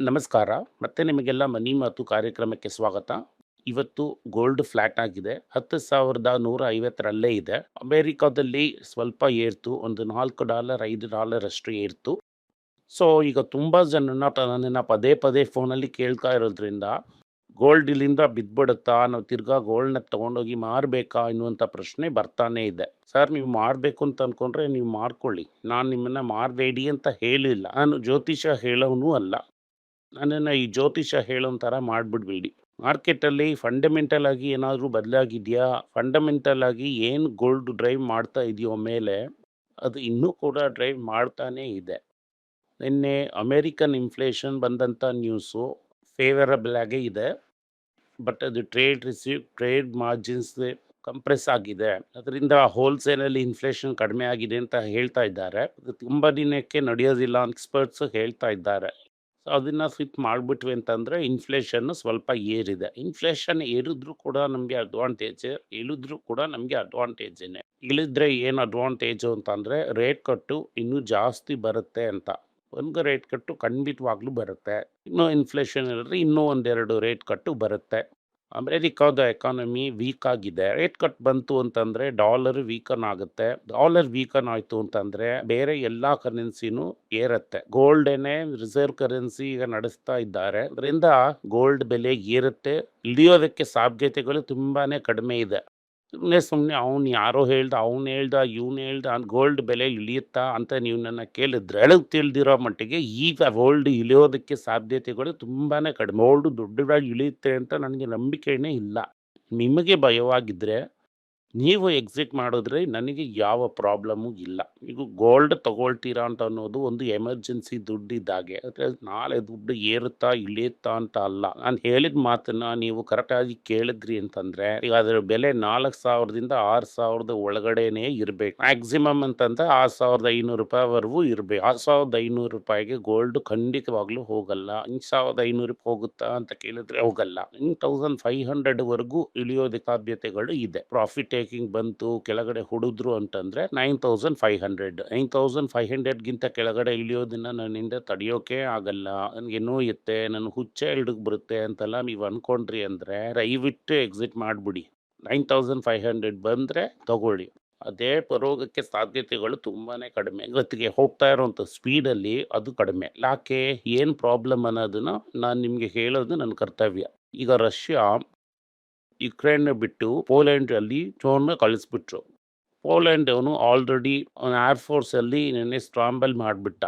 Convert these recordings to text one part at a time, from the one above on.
ನಮಸ್ಕಾರ. ಮತ್ತೆ ನಿಮಗೆಲ್ಲ ಮನಿ ಮಾತು ಕಾರ್ಯಕ್ರಮಕ್ಕೆ ಸ್ವಾಗತ. ಇವತ್ತು ಗೋಲ್ಡ್ ಫ್ಲಾಟ್ ಆಗಿದೆ. ಹತ್ತು ಸಾವಿರದ ನೂರ ಐವತ್ತರಲ್ಲೇ ಇದೆ. ಅಮೇರಿಕಾದಲ್ಲಿ ಸ್ವಲ್ಪ ಏರ್ತು, ಒಂದು ನಾಲ್ಕು ಡಾಲರ್, ಐದು ಡಾಲರ್ ಅಷ್ಟು ಏರ್ತು. ಸೊ, ಈಗ ತುಂಬ ಜನನ ನನ್ನನ್ನು ಪದೇ ಪದೇ ಫೋನಲ್ಲಿ ಕೇಳ್ತಾ ಇರೋದ್ರಿಂದ ಗೋಲ್ಡ್ ಇಲ್ಲಿಂದ ಬಿದ್ದ್ಬಿಡುತ್ತಾ, ನಾವು ತಿರ್ಗಾ ಗೋಲ್ಡ್ನ ತೊಗೊಂಡೋಗಿ ಮಾರಬೇಕಾ ಎನ್ನುವಂಥ ಪ್ರಶ್ನೆ ಬರ್ತಾನೆ ಇದೆ. ಸರ್, ನೀವು ಮಾರಬೇಕು ಅಂತ ಅಂದ್ಕೊಂಡ್ರೆ ನೀವು ಮಾರ್ಕೊಳ್ಳಿ. ನಾನು ನಿಮ್ಮನ್ನು ಮಾರಬೇಡಿ ಅಂತ ಹೇಳಿಲ್ಲ. ನಾನು ಜ್ಯೋತಿಷ ಹೇಳೋನು ಅಲ್ಲ. ನನ್ನನ್ನು ಈ ಜ್ಯೋತಿಷ ಹೇಳೋಂಥರ ಥರ ಮಾಡಿಬಿಡ್ಬೇಡಿ. ಮಾರ್ಕೆಟಲ್ಲಿ ಫಂಡಮೆಂಟಲ್ ಆಗಿ ಏನಾದರೂ ಬದಲಾಗಿದೆಯಾ? ಫಂಡಮೆಂಟಲ್ ಆಗಿ ಏನು ಗೋಲ್ಡ್ ಡ್ರೈವ್ ಮಾಡ್ತಾ ಇದೆಯೋ ಮೇಲೆ ಅದು ಇನ್ನೂ ಕೂಡ ಡ್ರೈವ್ ಮಾಡ್ತಾನೇ ಇದೆ. ನಿನ್ನೆ ಅಮೇರಿಕನ್ ಇನ್ಫ್ಲೇಷನ್ ಬಂದಂಥ ನ್ಯೂಸು ಫೇವರಬಲ್ ಆಗೇ ಇದೆ. ಬಟ್ ಅದು trade receive, trade margins compress ಆಗಿದೆ. ಅದರಿಂದ ಹೋಲ್ಸೇಲಲ್ಲಿ ಇನ್ಫ್ಲೇಷನ್ ಕಡಿಮೆ ಆಗಿದೆ ಅಂತ ಹೇಳ್ತಾ ಇದ್ದಾರೆ. ಅದು ತುಂಬ ದಿನಕ್ಕೆ ನಡೆಯೋದಿಲ್ಲ ಎಕ್ಸ್ಪರ್ಟ್ಸ್ ಹೇಳ್ತಾ ಇದ್ದಾರೆ. ಸೊ ಅದನ್ನ ಸ್ವಿಪ್ ಮಾಡಿಬಿಟ್ವಿ ಅಂತಂದರೆ ಇನ್ಫ್ಲೇಷನ್ನು ಸ್ವಲ್ಪ ಏರಿದೆ. ಇನ್ಫ್ಲೇಷನ್ ಏರಿದ್ರೂ ಕೂಡ ನಮಗೆ ಅಡ್ವಾಂಟೇಜ್ ಇಳಿದ್ರೂ ಕೂಡ ನಮಗೆ ಅಡ್ವಾಂಟೇಜೇ ಇಳಿದ್ರೆ ಏನು ಅಡ್ವಾಂಟೇಜು ಅಂತಂದರೆ ರೇಟ್ ಕಟ್ಟು ಇನ್ನೂ ಜಾಸ್ತಿ ಬರುತ್ತೆ ಅಂತ. ಒಂದು ರೇಟ್ ಕಟ್ಟು ಖಂಡಿತವಾಗ್ಲೂ ಬರುತ್ತೆ. ಇನ್ನೂ ಇನ್ಫ್ಲೇಷನ್ ಇಲ್ಲದ್ರೆ ಇನ್ನೂ ಒಂದೆರಡು ರೇಟ್ ಕಟ್ಟು ಬರುತ್ತೆ. ಅಮೇರಿಕಾದ ಎಕಾನಮಿ ವೀಕ್ ಆಗಿದೆ. ರೇಟ್ ಕಟ್ ಬಂತು ಅಂತಂದರೆ ಡಾಲರ್ ವೀಕನ್ ಆಗುತ್ತೆ. ಡಾಲರ್ ವೀಕನ್ ಆಯಿತು ಅಂತಂದರೆ ಬೇರೆ ಎಲ್ಲ ಕರೆನ್ಸಿನೂ ಏರುತ್ತೆ. ಗೋಲ್ಡೇನೆ ರಿಸರ್ವ್ ಕರೆನ್ಸಿ ಈಗ ನಡೆಸ್ತಾ ಇದ್ದಾರೆ. ಅದರಿಂದ ಗೋಲ್ಡ್ ಬೆಲೆ ಏರುತ್ತೆ. ಇಳಿಯೋದಕ್ಕೆ ಸಾಧ್ಯತೆಗಳು ತುಂಬಾನೇ ಕಡಿಮೆ ಇದೆ. ಸುಮ್ಮನೆ ಸುಮ್ಮನೆ ಅವ್ನು ಯಾರೋ ಹೇಳ್ದ, ಅವ್ನು ಹೇಳ್ದ, ಇವ್ನು ಹೇಳ್ದ ಗೋಲ್ಡ್ ಬೆಲೆ ಇಳಿಯುತ್ತಾ ಅಂತ ನೀವು ನನ್ನ ಕೇಳಿದ್ರೆ ಎಳಗ್ ತಿಳಿದಿರೋ ಮಟ್ಟಿಗೆ ಈಗ ಗೋಲ್ಡ್ ಇಳಿಯೋದಕ್ಕೆ ಸಾಧ್ಯತೆಗಳು ತುಂಬಾ ಕಡಿಮೆ. ಗೋಲ್ಡ್ ದೊಡ್ಡದಾಗಿ ಇಳಿಯುತ್ತೆ ಅಂತ ನನಗೆ ನಂಬಿಕೆನೇ ಇಲ್ಲ. ನಿಮಗೆ ಭಯವಾಗಿದ್ದರೆ ನೀವು ಎಕ್ಸಿಟ್ ಮಾಡಿದ್ರೆ ನನಗೆ ಯಾವ ಪ್ರಾಬ್ಲಮ್ಮು ಇಲ್ಲ. ಈಗ ಗೋಲ್ಡ್ ತಗೊಳ್ತೀರಾ ಅಂತ ಅನ್ನೋದು ಒಂದು ಎಮರ್ಜೆನ್ಸಿ ದುಡ್ಡಿದ್ದಾಗೆ ಅಂದರೆ ನಾಳೆ ದುಡ್ಡು ಏರುತ್ತಾ ಇಳಿಯುತ್ತಾ ಅಂತ ಅಲ್ಲ. ನಾನು ಹೇಳಿದ ಮಾತನ್ನ ನೀವು ಕರೆಕ್ಟಾಗಿ ಕೇಳಿದ್ರಿ ಅಂತಂದರೆ, ಈಗ ಅದರ ಬೆಲೆ ನಾಲ್ಕು ಸಾವಿರದಿಂದ ಆರು ಸಾವಿರದ ಒಳಗಡೆನೇ ಇರಬೇಕು. ಮ್ಯಾಕ್ಸಿಮಮ್ ಅಂತಂದ್ರೆ ಆರು ಸಾವಿರದ ಐನೂರು ರೂಪಾಯಿವರೆಗೂ ಇರಬೇಕು. ಆರು ಸಾವಿರದ ಐನೂರು ರೂಪಾಯಿಗೆ ಗೋಲ್ಡ್ ಖಂಡಿತವಾಗ್ಲೂ ಹೋಗಲ್ಲ. ಐದು ಸಾವಿರದ ಐನೂರು ಹೋಗುತ್ತಾ ಅಂತ ಕೇಳಿದ್ರೆ ಹೋಗಲ್ಲ. ಇನ್ ತೌಸಂಡ್ ಫೈವ್ ಹಂಡ್ರೆಡ್ವರೆಗೂ ಇಳಿಯೋದಕ್ಕೆ ಸಾಧ್ಯತೆಗಳು ಇದೆ. ಪ್ರಾಫಿಟ್ ಟೇಕಿಂಗ್ ಬಂತು, ಕೆಳಗಡೆ ಹುಡಿದ್ರು ಅಂತಂದರೆ nine thousand five hundred. Nine thousand five ಹಂಡ್ರೆಡ್ಗಿಂತ ಕೆಳಗಡೆ ಇಳಿಯೋದನ್ನ ನನ್ನಿಂದ ತಡೆಯೋಕೆ ಆಗಲ್ಲ. ನನಗೆ ನೋಯುತ್ತೆ ನನ್ನ ಹುಚ್ಚೆ ಹಿಡಿದು ಬರುತ್ತೆ ಅಂತೆಲ್ಲ ನೀವು ಅಂದ್ಕೊಂಡ್ರಿ ಅಂದರೆ ದಯವಿಟ್ಟು ಎಕ್ಸಿಟ್ ಮಾಡಿಬಿಡಿ. ನೈನ್ ತೌಸಂಡ್ ಫೈವ್ ಹಂಡ್ರೆಡ್ ಬಂದರೆ ತಗೊಳ್ಳಿ. ಅದೇ ಬರೋಗಕ್ಕೆ ಸಾಧ್ಯತೆಗಳು ತುಂಬಾ ಕಡಿಮೆ. ಇವತ್ತಿಗೆ ಹೋಗ್ತಾ ಇರೋವಂಥ ಸ್ಪೀಡಲ್ಲಿ ಅದು ಕಡಿಮೆ. ಯಾಕೆ? ಏನು ಪ್ರಾಬ್ಲಮ್ ಅನ್ನೋದನ್ನು ನಾನು ನಿಮಗೆ ಹೇಳೋದು ನನ್ನ ಕರ್ತವ್ಯ. ಈಗ ರಷ್ಯಾ ಯುಕ್ರೇನ್ ಬಿಟ್ಟು ಪೋಲೆಂಡ್ ಅಲ್ಲಿ ಡ್ರೋನ್ನ ಕಳಿಸ್ಬಿಟ್ರು. ಪೋಲೆಂಡ್ ಅವನು ಆಲ್ರೆಡಿ ಏರ್ ಫೋರ್ಸ್ ಅಲ್ಲಿ ನಿನ್ನೆ ಸ್ಟ್ರಾಂಬಲ್ ಮಾಡಿಬಿಟ್ಟ.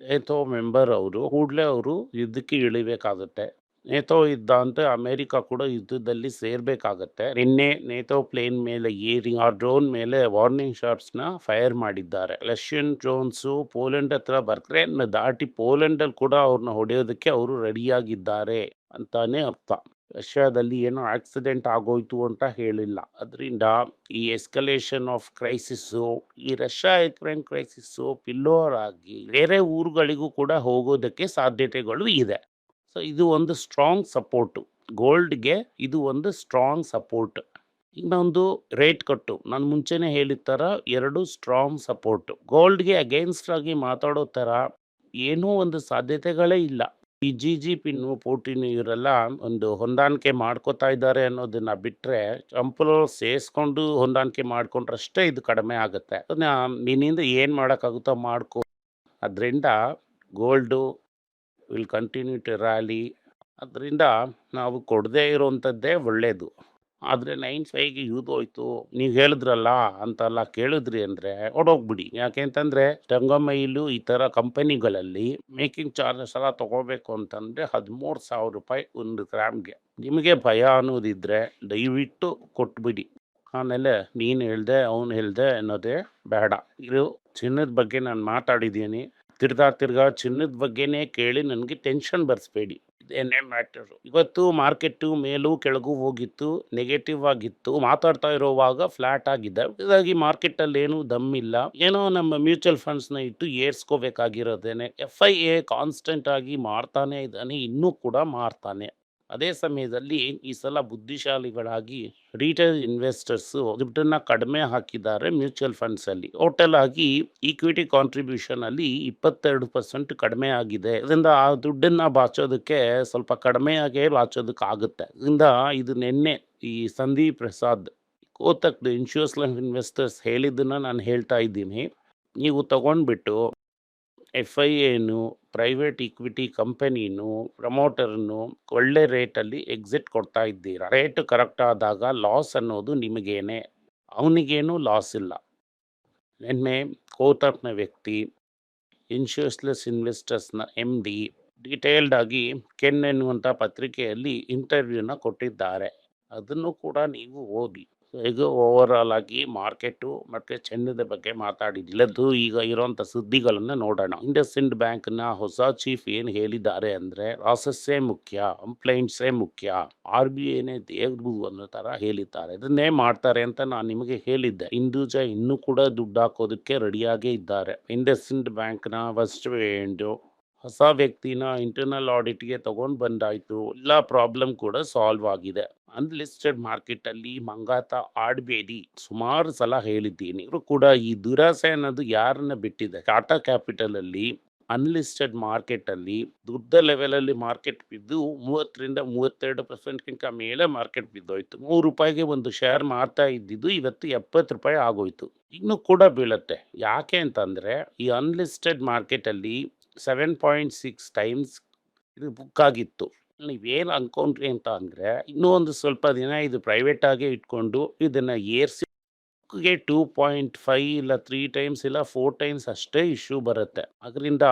ನೇತೋ ಮೆಂಬರ್ ಅವರು, ಕೂಡಲೇ ಅವರು ಯುದ್ಧಕ್ಕೆ ಇಳಿಬೇಕಾಗತ್ತೆ. ನೇತೋ ಯುದ್ಧ ಅಂತ ಅಮೆರಿಕ ಕೂಡ ಯುದ್ಧದಲ್ಲಿ ಸೇರ್ಬೇಕಾಗತ್ತೆ. ನಿನ್ನೆ ನೇತೋ ಪ್ಲೇನ್ ಮೇಲೆ ಏರಿ, ಆ ಡ್ರೋನ್ ಮೇಲೆ ವಾರ್ನಿಂಗ್ ಶಾಟ್ಸ್ನ ಫೈರ್ ಮಾಡಿದ್ದಾರೆ. ರಷ್ಯನ್ ಡ್ರೋನ್ಸು ಪೋಲೆಂಡ್ ಹತ್ರ ಬರ್ಕ್ರೇನ್ ದಾಟಿ ಪೋಲೆಂಡ್ ಅಲ್ಲಿ ಕೂಡ ಅವ್ರನ್ನ ಹೊಡೆಯೋದಕ್ಕೆ ಅವರು ರೆಡಿಯಾಗಿದ್ದಾರೆ ಅಂತಾನೆ ಅರ್ಥ. ರಷ್ಯಾದಲ್ಲಿ ಏನೋ ಆಕ್ಸಿಡೆಂಟ್ ಆಗೋಯ್ತು ಅಂತ ಹೇಳಿಲ್ಲ. ಅದರಿಂದ ಈ ಎಸ್ಕಲೇಷನ್ ಆಫ್ ಕ್ರೈಸಿಸ್ಸು ಈ ರಷ್ಯಾ ಯುಕ್ರೇನ್ ಕ್ರೈಸಿಸ್ಸು ಪಿಲ್ಲೋರ್ ಆಗಿ ಬೇರೆ ಊರುಗಳಿಗೂ ಕೂಡ ಹೋಗೋದಕ್ಕೆ ಸಾಧ್ಯತೆಗಳು ಇದೆ. ಸೊ ಇದು ಒಂದು ಸ್ಟ್ರಾಂಗ್ ಸಪೋರ್ಟು ಗೋಲ್ಡ್ಗೆ ಇದು ಒಂದು ಸ್ಟ್ರಾಂಗ್ ಸಪೋರ್ಟ್ ಇನ್ನೊಂದು ರೇಟ್ ಕಟ್ಟು. ನಾನು ಮುಂಚೆನೇ ಹೇಳಿದ ಥರ ಎರಡು ಸ್ಟ್ರಾಂಗ್ ಸಪೋರ್ಟು ಗೋಲ್ಡ್ಗೆ ಅಗೇನ್ಸ್ಟ್ ಆಗಿ ಮಾತಾಡೋ ಥರ ಏನೂ ಒಂದು ಸಾಧ್ಯತೆಗಳೇ ಇಲ್ಲ. ಈ ಜಿ ಜಿ ಪಿನ್ನು ಪುಟಿನ್ ಇವರೆಲ್ಲ ಒಂದು ಹೊಂದಾಣಿಕೆ ಮಾಡ್ಕೋತಾ ಇದ್ದಾರೆ ಅನ್ನೋದನ್ನ ಬಿಟ್ಟರೆ ಚಂಪಲು ಸೇರಿಸ್ಕೊಂಡು ಹೊಂದಾಣಿಕೆ ಮಾಡ್ಕೊಂಡ್ರಷ್ಟೇ ಇದು ಕಡಿಮೆ ಆಗುತ್ತೆ. ಅದನ್ನ ನಿನ್ನಿಂದ ಏನು ಮಾಡೋಕ್ಕಾಗುತ್ತೋ ಮಾಡ್ಕೋ. ಅದರಿಂದ gold will continue to rally. ಅದರಿಂದ ನಾವು ಕೊಡದೇ ಇರೋವಂಥದ್ದೇ ಒಳ್ಳೆಯದು ಆದರೆ ನೈನ್ ಫೈವ್ಗೆ ಯೂಸ್ ಹೋಯ್ತು ನೀವು ಹೇಳಿದ್ರಲ್ಲ ಅಂತೆಲ್ಲ ಕೇಳಿದ್ರಿ ಅಂದರೆ ಹೊಡೋಗ್ಬಿಡಿ ಯಾಕೆ ಅಂತಂದರೆ ಟಂಗಮೈಲು ಈ ಥರ ಕಂಪನಿಗಳಲ್ಲಿ ಮೇಕಿಂಗ್ ಚಾರ್ಜಸ್ ಎಲ್ಲ ತೊಗೋಬೇಕು ಅಂತಂದರೆ ಹದಿಮೂರು ಸಾವಿರ ರೂಪಾಯಿ ಒಂದು ಗ್ರಾಮ್ಗೆ. ನಿಮಗೆ ಭಯ ಅನ್ನೋದಿದ್ದರೆ ದಯವಿಟ್ಟು ಕೊಟ್ಬಿಡಿ. ಆಮೇಲೆ ನೀನು ಹೇಳ್ದೆ, ಅವನು ಹೇಳ್ದೆ ಅನ್ನೋದೇ ಬೇಡ. ಇದು ಚಿನ್ನದ ಬಗ್ಗೆ ನಾನು ಮಾತಾಡಿದ್ದೀನಿ. ತಿರ್ಗಾ ತಿರ್ಗಾ ಚಿನ್ನದ ಬಗ್ಗೆನೇ ಕೇಳಿ ನನಗೆ ಟೆನ್ಷನ್ ಬರೆಸ್ಬೇಡಿ. ಇದೇನೇ ಮ್ಯಾಟರು ಇವತ್ತು ಮಾರ್ಕೆಟು ಮೇಲೂ ಕೆಳಗೂ ಹೋಗಿತ್ತು ನೆಗೆಟಿವ್ ಆಗಿತ್ತು, ಮಾತಾಡ್ತಾ ಇರೋವಾಗ ಫ್ಲಾಟ್ ಆಗಿದೆ ಇದಾಗಿ ಮಾರ್ಕೆಟಲ್ಲಿ ಏನು ದಮ್ ಇಲ್ಲ. ಏನೋ ನಮ್ಮ ಮ್ಯೂಚುವಲ್ ಫಂಡ್ಸ್ನ ಇಟ್ಟು ಏರ್ಸ್ಕೋಬೇಕಾಗಿರೋದೇನೆ. ಎಫ್ ಐ ಎ ಕಾನ್ಸ್ಟೆಂಟ್ ಆಗಿ ಮಾಡ್ತಾನೆ ಇದ್ದಾನೆ, ಇನ್ನೂ ಕೂಡ ಮಾಡ್ತಾನೆ ಅದೇ ಸಮಯದಲ್ಲಿ ಈ ಸಲ ಬುದ್ಧಿಶಾಲಿಗಳಾಗಿ ರಿಟೇಲ್ ಇನ್ವೆಸ್ಟರ್ಸ್ ದುಡ್ಡನ್ನು ಕಡಿಮೆ ಹಾಕಿದ್ದಾರೆ ಮ್ಯೂಚುವಲ್ ಫಂಡ್ಸ್ ಅಲ್ಲಿ. ಟೋಟಲ್ ಆಗಿ ಈಕ್ವಿಟಿ ಕಾಂಟ್ರಿಬ್ಯೂಷನ್ ಅಲ್ಲಿ ಇಪ್ಪತ್ತೆರಡು ಪರ್ಸೆಂಟ್ ಕಡಿಮೆ ಆಗಿದೆ. ಇದರಿಂದ ಆ ದುಡ್ಡನ್ನ ಬಾಚೋದಕ್ಕೆ ಸ್ವಲ್ಪ ಕಡಿಮೆಯಾಗೇ ಬಾಚೋದಕ್ಕೆ ಆಗುತ್ತೆ. ಇದರಿಂದ ಇದು ನಿನ್ನೆ ಈ ಸಂದೀಪ್ ಪ್ರಸಾದ್ ಕೋತಕ್ ಇನ್ಶೂರೆನ್ಸ್ ಇನ್ವೆಸ್ಟರ್ಸ್ ಹೇಳಿದ್ದನ್ನ ನಾನು ಹೇಳ್ತಾ ಇದ್ದೀನಿ. ನೀವು ತಗೊಂಡ್ಬಿಟ್ಟು ಎಫ್ ಐ ಎನು ಪ್ರೈವೇಟ್ ಇಕ್ವಿಟಿ ಕಂಪನಿನು, ಪ್ರಮೋಟರ್ನು ಒಳ್ಳೆ ರೇಟಲ್ಲಿ ಎಕ್ಸಿಟ್ ಕೊಡ್ತಾ ಇದ್ದೀರಾ? ರೇಟ್ ಕರೆಕ್ಟ್ ಆದಾಗ ಲಾಸ್ ಅನ್ನೋದು ನಿಮಗೇನೆ. ಅವನಿಗೇನು ಲಾಸ್ ಇಲ್ಲ. ನಿನ್ನೆ ಕೋತಪ್ನ ವ್ಯಕ್ತಿ ಇನ್ಶೂರೆನ್ಸ್ಲೆಸ್ ಇನ್ವೆಸ್ಟರ್ಸ್ನ ಎಂ ಡಿ ಡೀಟೇಲ್ಡ್ ಆಗಿ ಕೆನ್ ಎನ್ನುವಂಥ ಪತ್ರಿಕೆಯಲ್ಲಿ ಇಂಟರ್ವ್ಯೂನ ಕೊಟ್ಟಿದ್ದಾರೆ. ಅದನ್ನು ಕೂಡ ನೀವು ಓದಿ. ಈಗ ಓವರ್ ಆಲ್ ಆಗಿ ಮಾರ್ಕೆಟು ಮತ್ತು ಚೆನ್ನದ ಬಗ್ಗೆ ಮಾತಾಡಿದಿಲ್ಲದ್ದು ಈಗ ಇರೋಂಥ ಸುದ್ದಿಗಳನ್ನು ನೋಡೋಣ. ಇಂಡಸ್ ಇಂಡ್ ಬ್ಯಾಂಕ್ನ ಹೊಸ ಚೀಫ್ ಏನು ಹೇಳಿದ್ದಾರೆ ಅಂದರೆ ಪ್ರಾಸೆಸ್ಸೇ ಮುಖ್ಯ ಕಂಪ್ಲೇಂಟ್ಸೇ ಮುಖ್ಯ ಆರ್ ಬಿ ಐನೇ ದೇವ್ರು ಅನ್ನೋ ಥರ ಹೇಳಿದ್ದಾರೆ. ಇದನ್ನೇ ಮಾಡ್ತಾರೆ ಅಂತ ನಾನು ನಿಮಗೆ ಹೇಳಿದ್ದೆ. ಹಿಂದೂಜ ಇನ್ನೂ ಕೂಡ ದುಡ್ಡು ಹಾಕೋದಕ್ಕೆ ರೆಡಿಯಾಗೇ ಇದ್ದಾರೆ. ಇಂಡಸ್ ಇಂಡ್ ಬ್ಯಾಂಕ್ನ ಫಸ್ಟ್ ಎಂಡು ಹೊಸ ವ್ಯಕ್ತಿನ ಇಂಟರ್ನಲ್ ಆಡಿಟ್ಗೆ ತಗೊಂಡು ಬಂದಾಯ್ತು. ಎಲ್ಲ ಪ್ರಾಬ್ಲಮ್ ಕೂಡ ಸಾಲ್ವ್ ಆಗಿದೆ. ಅನ್ಲಿಸ್ಟೆಡ್ ಮಾರ್ಕೆಟಲ್ಲಿ ಮಂಗಾತ ಆಡಬೇಡಿ. ಸುಮಾರು ಸಲ ಹೇಳಿದ್ದೀನಿ. ಇವರು ಕೂಡ ಈ ದುರಾಸೆ ಅನ್ನೋದು ಯಾರನ್ನ ಬಿಟ್ಟಿದೆ? ಟಾಟಾ ಕ್ಯಾಪಿಟಲ್ ಅಲ್ಲಿ ಅನ್ಲಿಸ್ಟೆಡ್ ಮಾರ್ಕೆಟಲ್ಲಿ ದೊಡ್ಡ ಲೆವೆಲಲ್ಲಿ ಮಾರ್ಕೆಟ್ ಬಿದ್ದು ಮೂವತ್ತರಿಂದ ಮೂವತ್ತೆರಡು ಪರ್ಸೆಂಟ್ಗಿಂತ ಮೇಲೆ ಮಾರ್ಕೆಟ್ ಬಿದ್ದೋಯ್ತು. ಮೂರು ರೂಪಾಯಿಗೆ ಒಂದು ಶೇರ್ ಮಾರ್ತಾ ಇದ್ದಿದ್ದು ಇವತ್ತು ಎಪ್ಪತ್ತು ರೂಪಾಯಿ ಆಗೋಯ್ತು. ಇನ್ನೂ ಕೂಡ ಬೀಳುತ್ತೆ. ಯಾಕೆ ಅಂತಂದರೆ, ಈ ಅನ್ಲಿಸ್ಟೆಡ್ ಮಾರ್ಕೆಟಲ್ಲಿ ಸೆವೆನ್ ಪಾಯಿಂಟ್ ಸಿಕ್ಸ್ ಟೈಮ್ಸ್ ಇದು ಬುಕ್ ಆಗಿತ್ತು. ನೀವೇನು ಅನ್ಕೊಂಡ್ರಿ ಅಂತ ಅಂದರೆ, ಇನ್ನೂ ಒಂದು ಸ್ವಲ್ಪ ದಿನ ಇದು ಪ್ರೈವೇಟ್ ಆಗೇ ಇಟ್ಕೊಂಡು ಇದನ್ನು ಏರ್ಸಿ ಬುಕ್ಗೆ ಟೂ ಪಾಯಿಂಟ್ ಫೈವ್ ಇಲ್ಲ ತ್ರೀ ಟೈಮ್ಸ್ ಇಲ್ಲ ಫೋರ್ ಟೈಮ್ಸ್ ಅಷ್ಟೇ ಇಶ್ಯೂ ಬರುತ್ತೆ. ಅದರಿಂದ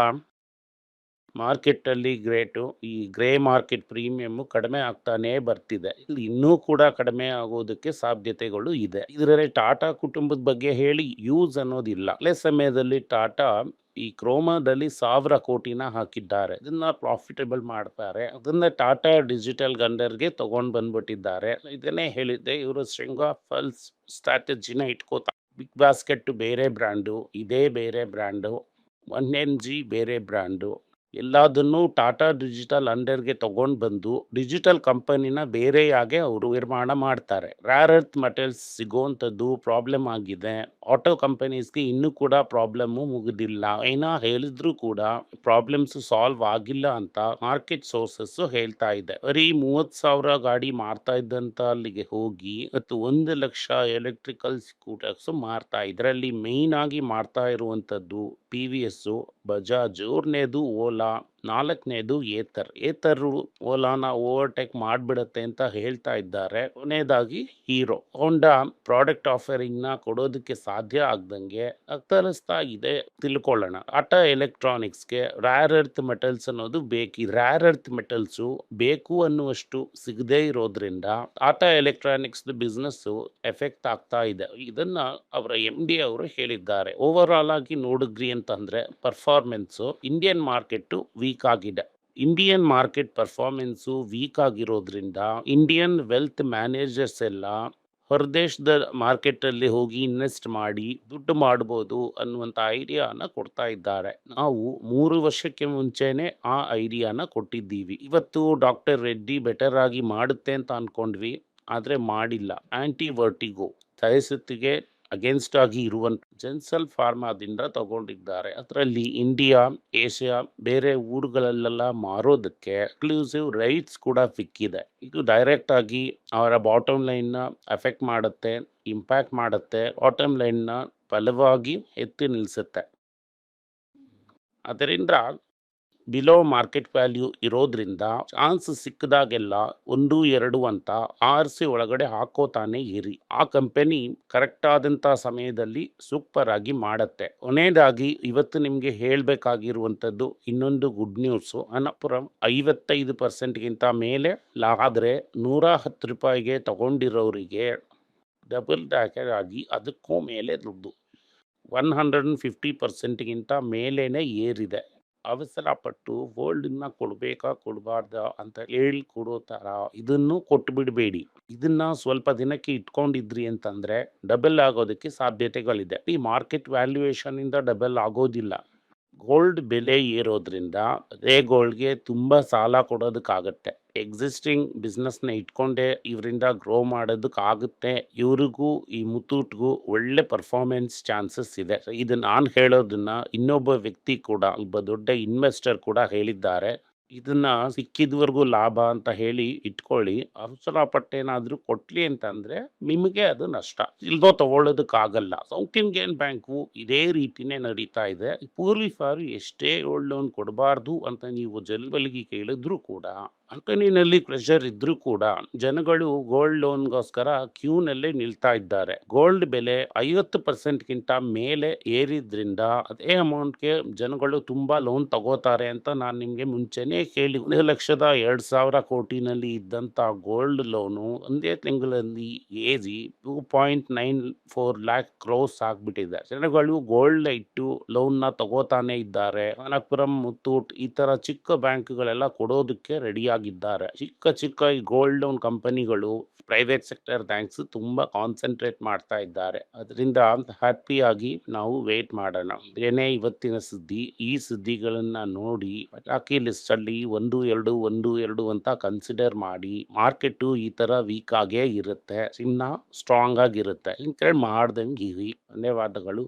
ಮಾರ್ಕೆಟಲ್ಲಿ ಗ್ರೇಟು, ಈ ಗ್ರೇ ಮಾರ್ಕೆಟ್ ಪ್ರೀಮಿಯಮ್ಮು ಕಡಿಮೆ ಆಗ್ತಾನೇ ಬರ್ತಿದೆ. ಇಲ್ಲಿ ಇನ್ನೂ ಕೂಡ ಕಡಿಮೆ ಆಗೋದಕ್ಕೆ ಸಾಧ್ಯತೆಗಳು ಇದೆ. ಇದರಲ್ಲಿ ಟಾಟಾ ಕುಟುಂಬದ ಬಗ್ಗೆ ಹೇಳಿ, ಯೂಸ್ ಅನ್ನೋದಿಲ್ಲ. ಅಲ್ಲೇ ಸಮಯದಲ್ಲಿ ಟಾಟಾ ಈ ಕ್ರೋಮಾದಲ್ಲಿ ಸಾವಿರ ಕೋಟಿನ ಹಾಕಿದ್ದಾರೆ. ಇದನ್ನ ಪ್ರಾಫಿಟಬಲ್ ಮಾಡ್ತಾರೆ. ಅದನ್ನ ಟಾಟಾ ಡಿಜಿಟಲ್ ಗಂಡರ್ಗೆ ತಗೊಂಡ್ ಬಂದ್ಬಿಟ್ಟಿದ್ದಾರೆ. ಇದನ್ನೇ ಹೇಳಿದ್ದೆ, ಇವರು ಶೃಂಗಾ ಫಲ್ಸ್ ಸ್ಟ್ರಾಟಜಿನ ಇಟ್ಕೋತಾ, ಬಿಗ್ ಬಾಸ್ಕೆಟ್ ಬೇರೆ ಬ್ರ್ಯಾಂಡು, ಇದೇ ಬೇರೆ ಬ್ರ್ಯಾಂಡು, ಒನ್ ಎನ್ ಜಿ ಬೇರೆ ಬ್ರ್ಯಾಂಡು. ಎಲ್ಲದನ್ನೂ ಟಾಟಾ ಡಿಜಿಟಲ್ ಅಂಡರ್ಗೆ ತಗೊಂಡು ಬಂದು ಡಿಜಿಟಲ್ ಕಂಪನಿನ ಬೇರೆಯಾಗೆ ಅವರು ನಿರ್ಮಾಣ ಮಾಡ್ತಾರೆ. ರ್ಯಾರ್ ಅರ್ತ್ ಮೆಟಲ್ಸ್ ಸಿಗೋವಂಥದ್ದು ಪ್ರಾಬ್ಲಮ್ ಆಗಿದೆ. ಆಟೋ ಕಂಪನೀಸ್ಗೆ ಇನ್ನೂ ಕೂಡ ಪ್ರಾಬ್ಲಮ್ಮು ಮುಗಿದಿಲ್ಲ. ಏನೋ ಹೇಳಿದ್ರು ಕೂಡ ಪ್ರಾಬ್ಲಮ್ಸ್ ಸಾಲ್ವ್ ಆಗಿಲ್ಲ ಅಂತ ಮಾರ್ಕೆಟ್ ಸೋರ್ಸಸ್ ಹೇಳ್ತಾ ಇದೆ. ಬರೀ ಮೂವತ್ತು ಸಾವಿರ ಗಾಡಿ ಮಾರ್ತಾ ಇದ್ದಂತ ಅಲ್ಲಿಗೆ ಹೋಗಿ ಮತ್ತು ಒಂದು ಲಕ್ಷ ಎಲೆಕ್ಟ್ರಿಕಲ್ ಸ್ಕೂಟರ್ಸ್ ಮಾರ್ತಾ ಇದರಲ್ಲಿ ಮೇಯ್ನ್ ಆಗಿ ಮಾರ್ತಾ ಇರುವಂಥದ್ದು పీవీఎస్ బజాజ్ ఉర్నేదు ఓలా ನಾಲ್ಕನೇದು ಏತರ್. ಏತರು ಓಲಾನ ಓವರ್ಟೇಕ್ ಮಾಡಿಬಿಡತ್ತೆ ಅಂತ ಹೇಳ್ತಾ ಇದ್ದಾರೆ. ಕೊನೆಯದಾಗಿ ಹೀರೋ. ಹೋಂಡಾ ಪ್ರಾಡಕ್ಟ್ ಆಫರಿಂಗ್ನ ಕೊಡೋದಕ್ಕೆ ಸಾಧ್ಯ ಆಗ್ದಂಗೆ ತರಿಸ್ತಾ ಇದೆ ತಿಳ್ಕೊಳ್ಳೋಣ. ಟಾಟಾ ಎಲೆಕ್ಟ್ರಾನಿಕ್ಸ್ಗೆ ರ್ಯಾರ್ ಅರ್ತ್ ಮೆಟಲ್ಸ್ ಅನ್ನೋದು ಬೇಕು ರ್ಯಾರ್ ಅರ್ತ್ ಮೆಟಲ್ಸು ಬೇಕು ಅನ್ನುವಷ್ಟು ಸಿಗದೇ ಇರೋದ್ರಿಂದ ಟಾಟಾ ಎಲೆಕ್ಟ್ರಾನಿಕ್ಸ್ ಬಿಸ್ನೆಸ್ಸು ಎಫೆಕ್ಟ್ ಆಗ್ತಾ ಇದೆ. ಇದನ್ನ ಅವರ ಎಂ ಡಿ ಅವರು ಹೇಳಿದ್ದಾರೆ. ಓವರ್ ಆಲ್ ಆಗಿ ನೋಡಿದ್ರಿ ಅಂತಂದ್ರೆ ಪರ್ಫಾರ್ಮೆನ್ಸು ಇಂಡಿಯನ್ ಮಾರ್ಕೆಟ್ ವೀಕ್ ಆಗಿದೆ ಇಂಡಿಯನ್ ಮಾರ್ಕೆಟ್ ಪರ್ಫಾರ್ಮೆನ್ಸು ವೀಕ್ ಆಗಿರೋದ್ರಿಂದ ಇಂಡಿಯನ್ ವೆಲ್ತ್ ಮ್ಯಾನೇಜರ್ಸ್ ಎಲ್ಲ ಹೊರದೇಶದ ಮಾರ್ಕೆಟಲ್ಲಿ ಹೋಗಿ ಇನ್ವೆಸ್ಟ್ ಮಾಡಿ ದುಡ್ಡು ಮಾಡ್ಬೋದು ಅನ್ನುವಂಥ ಐಡಿಯಾನ ಕೊಡ್ತಾ ಇದ್ದಾರೆ. ನಾವು ಮೂರು ವರ್ಷಕ್ಕೆ ಮುಂಚೆನೆ ಆ ಐಡಿಯಾನ ಕೊಟ್ಟಿದ್ದೀವಿ. ಇವತ್ತು ಡಾಕ್ಟರ್ ರೆಡ್ಡಿ ಬೆಟರ್ ಆಗಿ ಮಾಡುತ್ತೆ ಅಂತ ಅಂದ್ಕೊಂಡ್ವಿ ಆದರೆ ಮಾಡಿಲ್ಲ. ಆ್ಯಂಟಿ ವರ್ಟಿಗೋ ತಯಸುತ್ತಿಗೆ ಅಗೇನ್ಸ್ಟ್ ಆಗಿ ಇರುವಂಥ ಜೆನ್ಸಲ್ ಫಾರ್ಮಾದಿಂದ ತಗೊಂಡಿದ್ದಾರೆ. ಅದರಲ್ಲಿ ಇಂಡಿಯಾ, ಏಷ್ಯಾ ಬೇರೆ ಊರುಗಳಲ್ಲೆಲ್ಲ ಮಾರೋದಕ್ಕೆ ಎಕ್ಸ್ಕ್ಲೂಸಿವ್ ರೈಟ್ಸ್ ಕೂಡ ಸಿಕ್ಕಿದೆ. ಇದು ಡೈರೆಕ್ಟ್ ಆಗಿ ಅವರ ಬಾಟಮ್ ಲೈನ್ನ ಎಫೆಕ್ಟ್ ಮಾಡುತ್ತೆ ಇಂಪ್ಯಾಕ್ಟ್ ಮಾಡುತ್ತೆ ಬಾಟಮ್ ಲೈನ್ನ ಬಲವಾಗಿ ಎತ್ತಿ ನಿಲ್ಲಿಸುತ್ತೆ ಅದರಿಂದ ಬಿಲೋ ಮಾರ್ಕೆಟ್ ವ್ಯಾಲ್ಯೂ ಇರೋದ್ರಿಂದ ಚಾನ್ಸ್ ಸಿಕ್ಕದಾಗೆಲ್ಲ ಒಂದು, ಎರಡು ಅಂತ ಆರಿಸಿ ಒಳಗಡೆ ಹಾಕೋತಾನೆ ಇರಿ. ಆ ಕಂಪನಿ ಕರೆಕ್ಟ್ ಆದಂತ ಸಮಯದಲ್ಲಿ ಸೂಪರ್ ಆಗಿ ಮಾಡತ್ತೆ. ಕೊನೆಯದಾಗಿ ಇವತ್ತು ನಿಮಗೆ ಹೇಳಬೇಕಾಗಿರುವಂಥದ್ದು ಇನ್ನೊಂದು ಗುಡ್ ನ್ಯೂಸ್ ಅನಪುರಂ ಐವತ್ತೈದು ಪರ್ಸೆಂಟ್ಗಿಂತ ಮೇಲೆ ಆದರೆ ನೂರ ಹತ್ತು ರೂಪಾಯಿಗೆ ತಗೊಂಡಿರೋರಿಗೆ ಡಬಲ್ ಟ್ಯಾಕರ್ ಆಗಿ ಅದಕ್ಕೂ ಮೇಲೆ ದುಡ್ಡು. ಒನ್ ಹಂಡ್ರೆಡ್ ಆ್ಯಂಡ್ ಫಿಫ್ಟಿ ಪರ್ಸೆಂಟ್ಗಿಂತ ಮೇಲೇ ಏರಿದೆ. ಅವಸರಪಟ್ಟು ಗೋಲ್ಡನ್ನ ಕೊಡಬೇಕಾ ಕೊಡಬಾರ್ದ ಅಂತ ಹೇಳಿ ಕೊಡೋ ಥರ ಇದನ್ನು ಕೊಟ್ಟು ಬಿಡಬೇಡಿ. ಇದನ್ನ ಸ್ವಲ್ಪ ದಿನಕ್ಕೆ ಇಟ್ಕೊಂಡಿದ್ರಿ ಅಂತಂದ್ರೆ ಡಬಲ್ ಆಗೋದಕ್ಕೆ ಸಾಧ್ಯತೆಗಳಿದೆ. ಈ ಮಾರ್ಕೆಟ್ ವ್ಯಾಲ್ಯೂಯೇಷನ್ ಇಂದ ಡಬಲ್ ಆಗೋದಿಲ್ಲ. ಗೋಲ್ಡ್ ಬೆಲೆ ಏರೋದ್ರಿಂದ ರೇ ಗೋಲ್ಡ್‌ಗೆ ತುಂಬ ಸಾಲ ಕೊಡೋದಕ್ಕಾಗತ್ತೆ. ಎಕ್ಸಿಸ್ಟಿಂಗ್ ಬಿಸ್ನೆಸ್‌ನ ಇಟ್ಕೊಂಡೇ ಇವರಿಂದ ಗ್ರೋ ಮಾಡೋದಕ್ಕಾಗುತ್ತೆ. ಇವ್ರಿಗೂ, ಈ ಮುತ್ತೂಟ್‌ಗೂ ಒಳ್ಳೆ ಪರ್ಫಾರ್ಮೆನ್ಸ್ ಚಾನ್ಸಸ್ ಇದೆ. ಇದು ನಾನು ಹೇಳೋದನ್ನ ಇನ್ನೊಬ್ಬ ವ್ಯಕ್ತಿ ಕೂಡ ಒಬ್ಬ ದೊಡ್ಡ ಇನ್ವೆಸ್ಟರ್ ಕೂಡ ಹೇಳಿದ್ದಾರೆ. ಇದನ್ನ ಸಿಕ್ಕಿದವರೆಗೂ ಲಾಭ ಅಂತ ಹೇಳಿ ಇಟ್ಕೊಳ್ಳಿ. ಅವಸರ ಕೊಟ್ಟಲಿ ಕೊಟ್ಲಿ ಅಂತಂದ್ರೆ ನಿಮಗೆ ಅದು ನಷ್ಟ. ಇಲ್ದೋ ತಗೊಳ್ಳೋದಕ್ಕಾಗಲ್ಲ. ಸೌತ್ ಇಂಡಿಯನ್ ಬ್ಯಾಂಕು ಇದೇ ರೀತಿನೇ ನಡೀತಾ ಇದೆ. ಪೂರ್ವಿಫಾರು ಎಷ್ಟೇ ಗೋಲ್ಡ್ ಲೋನ್ ಕೊಡಬಾರ್ದು ಅಂತ ನೀವು ಜಲ್ಬಲಿಗೆ ಕೇಳಿದ್ರು ಕೂಡ ಕಂಪನಿನಲ್ಲಿ ಪ್ರೆಷರ್ ಇದ್ರೂ ಕೂಡ ಜನಗಳು ಗೋಲ್ಡ್ ಲೋನ್‌ಗೋಸ್ಕರ ಕ್ಯೂನಲ್ಲೇ ನಿಲ್ತಾ ಇದ್ದಾರೆ. ಗೋಲ್ಡ್ ಬೆಲೆ 50%ಗಿಂತ ಮೇಲೆ ಏರಿದ್ರಿಂದ ಅದೇ ಅಮೌಂಟ್‌ಗೆ ಜನಗಳು ತುಂಬಾ ಲೋನ್ ತಗೋತಾರೆ ಅಂತ ನಾನು ನಿಮಗೆ ಮುಂಚೆನೇ ಹೇಳಿ 1,02,000 ಕೋಟಿನಲ್ಲಿ ಇದ್ದಂತ ಗೋಲ್ಡ್ ಲೋನು ಒಂದೇ ತಿಂಗಳಲ್ಲಿ ಏರಿ 2.94 ಲ್ಯಾಕ್ ಕ್ರೋಸ್ ಆಗ್ಬಿಟ್ಟಿದೆ. ಜನಗಳು ಗೋಲ್ಡ್ ಇಟ್ಟು ಲೋನ್‌ನ ತಗೋತಾನೆ ಇದ್ದಾರೆ. ಮನಪುರಂ ಮುತ್ತೂಟ್ ಈ ಥರ ಚಿಕ್ಕ ಬ್ಯಾಂಕ್‌ಗಳೆಲ್ಲ ಕೊಡೋದಕ್ಕೆ ರೆಡಿಯಾಗಿದ್ದಾರೆ. ಚಿಕ್ಕ ಚಿಕ್ಕ ಈ ಗೋಲ್ಡ್ ಲೋನ್ ಕಂಪನಿಗಳು ಪ್ರೈವೇಟ್ ಸೆಕ್ಟರ್ ಬ್ಯಾಂಕ್ಸ್ ತುಂಬಾ ಕಾನ್ಸಂಟ್ರೇಟ್ ಮಾಡ್ತಾ ಇದ್ದಾರೆ. ಅದರಿಂದ ಹ್ಯಾಪಿಯಾಗಿ ನಾವು ವೇಟ್ ಮಾಡೋಣ. ಏನೇ ಇವತ್ತಿನ ಸುದ್ದಿ. ಈ ಸುದ್ದಿಗಳನ್ನು ನೋಡಿ ಪಟಾಕಿ ಲಿಸ್ಟಲ್ಲಿ 1, 2, 1, 2 ಅಂತ ಕನ್ಸಿಡರ್ ಮಾಡಿ ಮಾರ್ಕೆಟ್ ಈ ತರ ವೀಕ್ ಆಗೇ ಇರುತ್ತೆ. ಚಿನ್ನ ಸ್ಟ್ರಾಂಗ್ ಆಗಿರುತ್ತೆ. ಇಂಕರ್ ಮಾಡ್ದಂಗಿರಿ. ಧನ್ಯವಾದಗಳು.